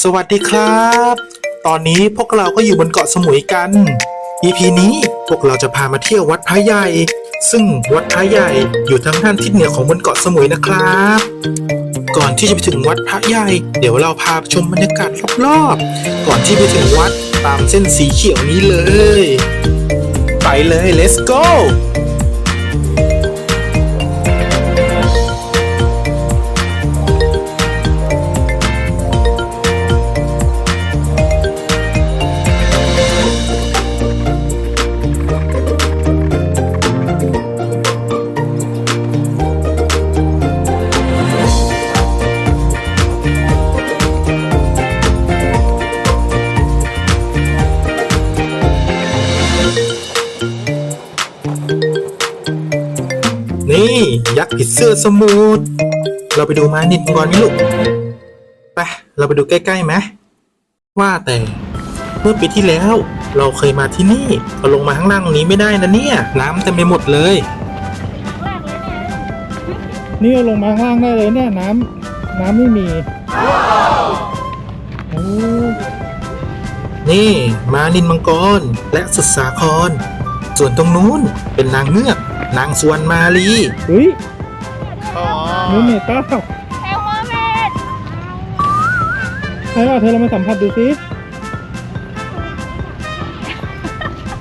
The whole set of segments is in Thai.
สวัสดีครับ ตอนนี้พวกเราก็อยู่บนเกาะสมุยกัน EP นี้พวกเราจะพามาเที่ยววัดพระใหญ่ ซึ่งวัดพระใหญ่อยู่ทางด้านทิศเหนือของบนเกาะสมุยนะครับ ก่อนที่จะไปถึงวัดพระใหญ่ เดี๋ยวเราพาชมบรรยากาศรอบๆ ก่อนที่ไปถึงวัดตามเส้นสีเขียวนี้เลย ไปเลย let's go ผีเสื้อสมุทรเราไปดูมานิดก่อนไหมลูกไปเราไปดูใกล้ๆไหมว่าแต่เมื่อปีที่แล้วเราเคยมาที่นี่เราลงมาข้างล่างตรงนี้ไม่ได้นะเนี่ย น้ำเต็มไปหมดเลย นี่เอาลงมาข้างล่างได้เลยเนี่ยน้ำน้ำไม่มีโอ้นี่มานินมังกรและสุดสาคร ส่วนตรงนู้นเป็นนางเงือก นางสวนมาลีเฮ้ย มือเมตเต้าเอลเมอร์เมดใช่ป่ะเธอเรามาสัมผัสดูสิ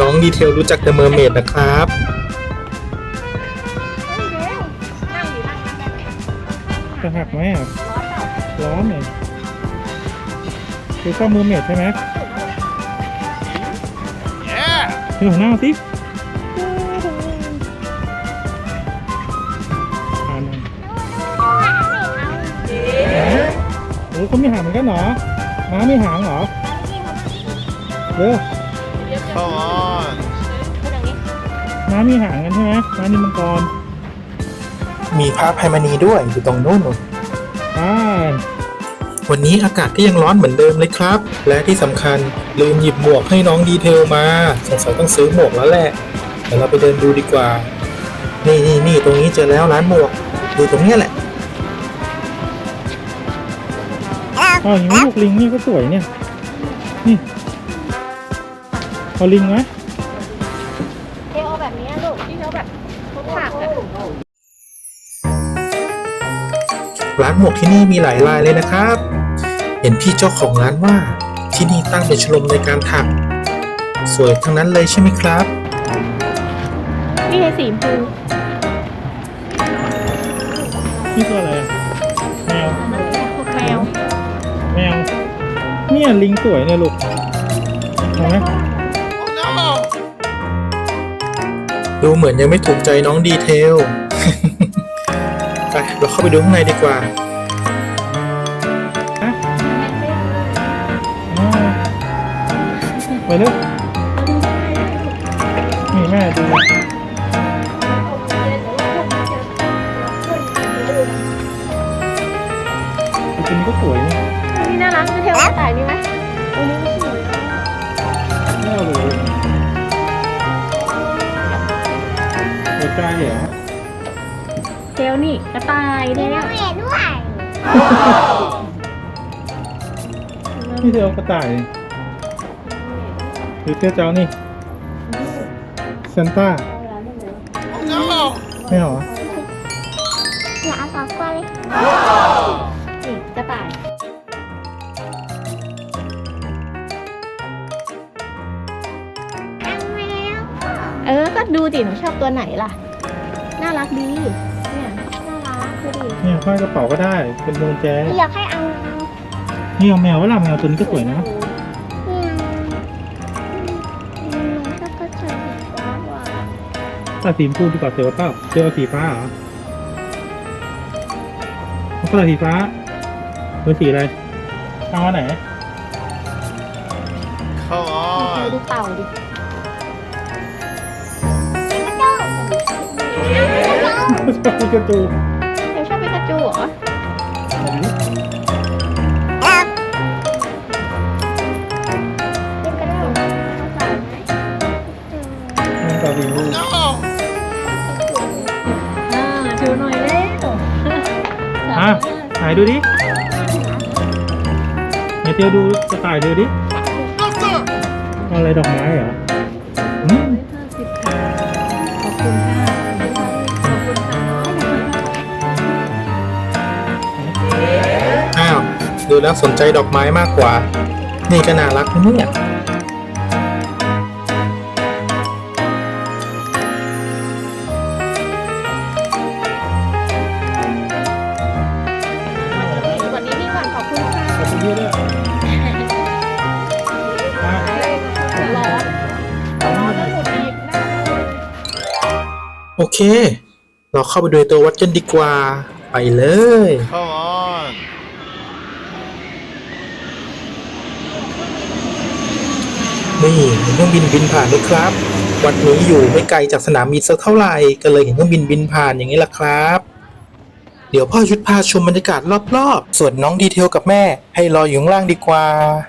น้องดีเทลรู้จักแต่เมอร์เมดนะครับ นั่งอยู่นั่งนั่งได้ไหมจะหักไหมอะ ร้อนเปล่าร้อนเนี่ยคือชอบมือเมดใช่ไหมเธอหันหน้ามาสิ โอ้เขามีหางเหมือนกันเหรอม้ามีหางเหรอเด้อพูดอย่างนี้ม้ามีหางกันใช่ไหมม้านี่มังกร มีพระภัยมณีด้วยอยู่ตรงนู้นใช่วันนี้อากาศก็ยังร้อนเหมือนเดิมเลยครับ และที่สำคัญลืมหยิบหมวกให้น้องดีเทลมา สงสัยต้องซื้อหมวกแล้วแหละเดี๋ยวเราไปเดินดูดีกว่า นี่นี่นี่ตรงนี้เจอแล้วร้านหมวกดูตรงเนี้ยแหละ อ๋ออย่างนี้ลูกลิงนี่ก็สวยเนี่ย นี่เอาลิงไหมเทลเอาแบบนี้ลูกที่เขาแบบเขาถักอะร้านหมวกที่นี่มีหลายลายเลยนะครับ เห็นพี่เจ้าของร้านว่าที่นี่ตั้งเป็นชมรมในการถัก สวยทั้งนั้นเลยใช่ไหมครับ นี่ไงสีชมพูนี่ตัวอะไรอะแมวแมวแมว เนี่ยลิงสวยเนี่ยลูกเห็นไหมดูเหมือนยังไม่ถูกใจน้องดีเทล ไปเราเข้าไปดูข้างในดีกว่าฮะอ๋อไปเลยายนี่ไหมอันนี้ไม่สวยไม่เอาเลยหัวใจเหรอเทลนี่กระต่ายเทลนี่เธอเอากระต่ายหรือเธอเจ้านี่ซานต้าไม่เอาเหรอ อยากเอาสองตัวเลย นี่กระต่าย เออ ก็ดูดิหนูชอบตัวไหนล่ะ น่ารักดี เนี่ย น่ารักดูดิเนี่ยห้อยกระเป๋าก็ได้ เป็นพวงแจอยากให้เอานี่เอาแมวว่าล่ะแมวตัวนี้ก็สวยนะตัดสีชมพูดีกว่าเสือเปล่าเสือเอาสีฟ้าเหรอเอาก็ตัดสีฟ้าเบอร์สีอะไรเอาอันไหนดูเต่าดิ ชอบปิกาจูเดี๋ยวชอบปิกาจูเหรอเล่นก็ได้เอาสายไหมมันตัดสีชมพูอ่าถือหน่อยเร็วอะถ่ายดูดิในเที่ยวดูกระต่ายดูดิ เอาอะไรดอกไม้เหรออื ดูแล้วสนใจดอกไม้มากกว่า นี่ก็น่ารักนะเนี่ยวันนี้พี่ก่อนขอบคุณค่ะขอบคุณด้วยด้วยอะร้อนร้อนแล้วหมดอีกน้าโอเค เราเข้าไปดูตัววัดกันดีกว่า ไปเลย Come on. นี่เห็นเครื่องบินบินผ่านเลยครับ วัดนี้อยู่ไม่ไกลจากสนามบินสักเท่าไหร่ก็เลยเห็นเครื่องบินบินผ่านอย่างนี้แหละครับ เดี๋ยวพ่อยุทธพาชมบรรยากาศรอบๆ ส่วนน้องดีเทลกับแม่ ให้รออยู่ข้างล่างดีกว่า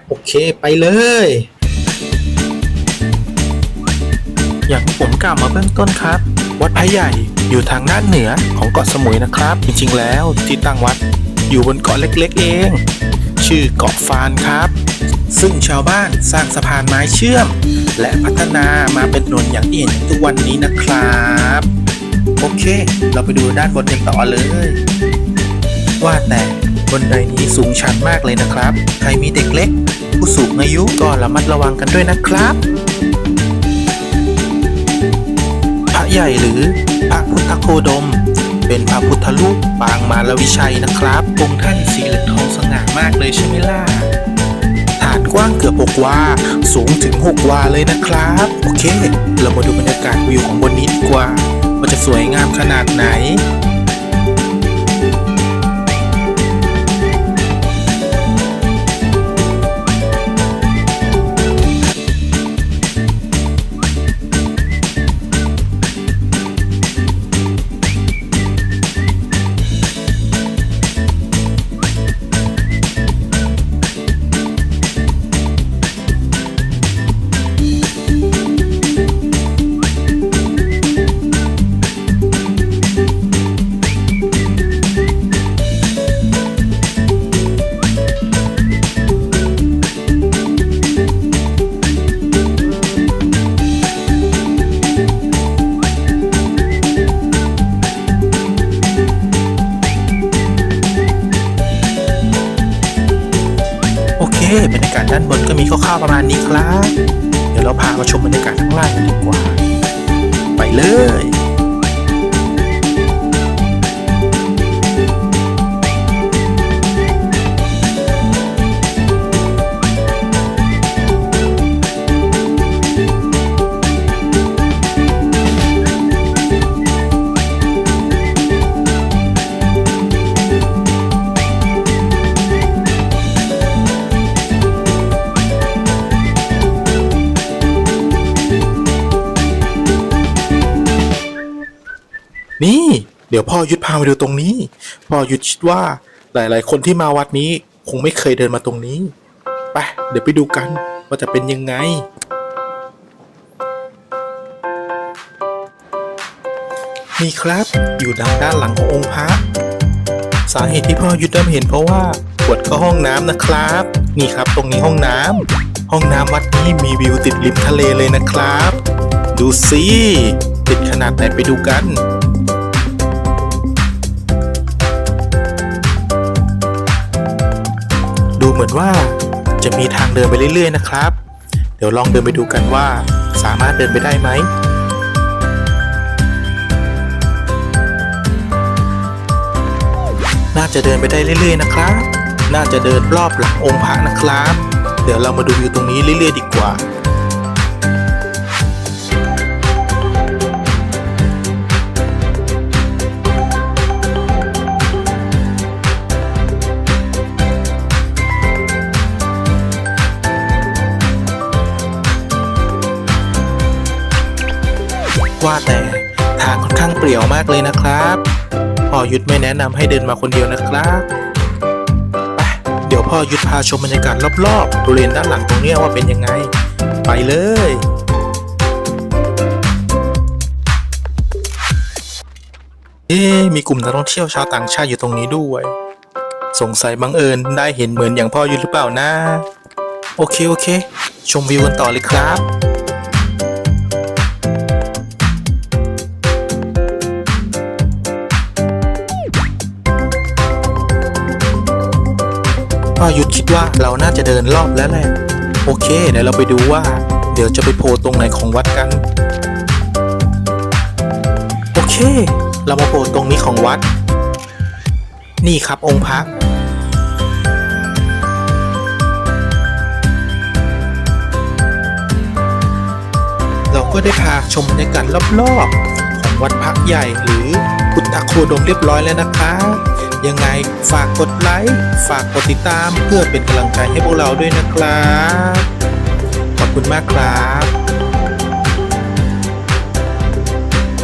โอเคไปเลยอย่างที่ผมกล่าวมาเบื้องต้นครับ วัดพระใหญ่อยู่ทางด้านเหนือของเกาะสมุยนะครับ จริงๆ แล้วที่ตั้งวัดอยู่บนเกาะเล็กๆ เอง ชื่อเกาะฟานครับ ซึ่งชาวบ้านสร้างสะพานไม้เชื่อม และพัฒนามาเป็นถนนอย่างที่เห็นทุกวันนี้นะครับ โอเค เราไปดูด้านบนกันต่อเลย ว่าแต่บนไดนี้สูงชันมากเลยนะครับ ใครมีเด็กเล็ก ผู้สูงอายุก็ระมัดระวังกันด้วยนะครับ พระใหญ่หรือพระพุทธโคดม เป็นพระพุทธรูปปางมารวิชัยนะครับองค์ท่านสีเหลืองทองสง่ามากเลยใช่ไหมล่ะฐานกว้างเกือบ 6 วา สูงถึง 6 วาเลยนะครับ โอเค เรามาดูบรรยากาศวิวของบนนี้ดีกว่า มันจะสวยงามขนาดไหน ภาพประมาณนี้ครับ เดี๋ยวเราพามาชมบรรยากาศข้างล่างกันดีกว่า ไปเลย นี่ เดี๋ยวพ่อยุทธพามาดูตรงนี้ พ่อยุทธคิดว่าหลาย ๆ คนที่มาวัดนี้คงไม่เคยเดินมาตรงนี้ไปเดี๋ยวไปดูกันว่าจะเป็นยังไง นี่ครับอยู่ด้านด้านหลังขององค์พระสาเหตุที่พ่อยุทธเริ่มเห็นเพราะว่าปวดเข้าห้องน้ำนะครับ นี่ครับตรงนี้ห้องน้ำห้องน้ำวัดนี้มีวิวติดริมทะเลเลยนะครับ ดูสิติดขนาดไหนไปดูกัน ดูเหมือนว่าจะมีทางเดินไปเรื่อยๆนะครับ เดี๋ยวลองเดินไปดูกันว่าสามารถเดินไปได้ไหมน่าจะเดินไปได้เรื่อยๆนะครับ น่าจะเดินรอบหลังองค์พระนะครับ เดี๋ยวเรามาดูวิวตรงนี้เรื่อย ๆ ดีกว่า ว่าแต่ทางค่อนข้างเปลี่ยวมากเลยนะครับพ่อยุทธไม่แนะนำให้เดินมาคนเดียวนะครับไปเดี๋ยวพ่อยุทธพาชมบรรยากาศรอบๆบริเวณด้านหลังตรงนี้ว่าเป็นยังไง ไปเลยเอ๊มีกลุ่มนักท่องเที่ยวชาวต่างชาติอยู่ตรงนี้ด้วย สงสัยบังเอิญได้เห็นเหมือนอย่างพ่ออยู่หรือเปล่านะ โอเคโอเค ชมวิวกันต่อเลยครับ พ่อยุทธคิดว่าเราน่าจะเดินรอบแล้วแหละ โอเคเดี๋ยวเราไปดูว่า เดี๋ยวจะไปโผล่ตรงไหนของวัดกัน โอเค เรามาโผล่ตรงนี้ของวัด นี่ครับองค์พระเราก็ได้พาชมบรรยากาศรอบๆของวัดพระใหญ่หรือพุทธโคดมเรียบร้อยแล้วนะคะ ยังไงฝากกดไลค์ฝากกดติดตามเพื่อเป็นกำลังใจให้พวกเราด้วยนะครับ ขอบคุณมากครับ